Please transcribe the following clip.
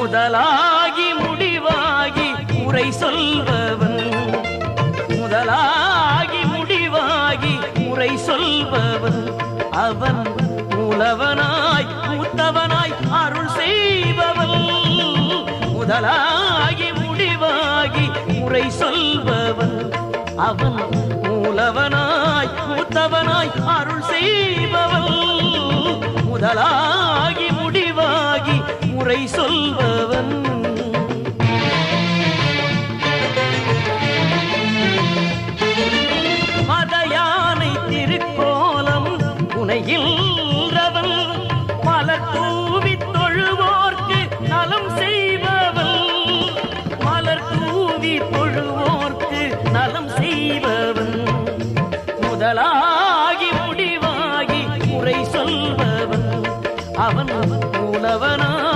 முதலாகி முடிவாகி உரை சொல்பவன். முதலாகி முடிவாகி உரை சொல்பவன். அவன் மூலவனாய் மூத்தவனாய் அருள் செய்பவன். முதலாகி முடிவாகி உரை சொல்பவன். அவன் மூலவனாய் மூத்தவனாய் அருள் செய்பவன். முதலாக குறை சொல்பவன். மத யானை திருக்கோலம் உனையில் மலர் தூவி தொழுவோர்க்கு நலம் செய்பவன். மலர் தூவி தொழுவோர்க்கு நலம் முடிவாகி உரை சொல்பவன். அவன் மூலவனா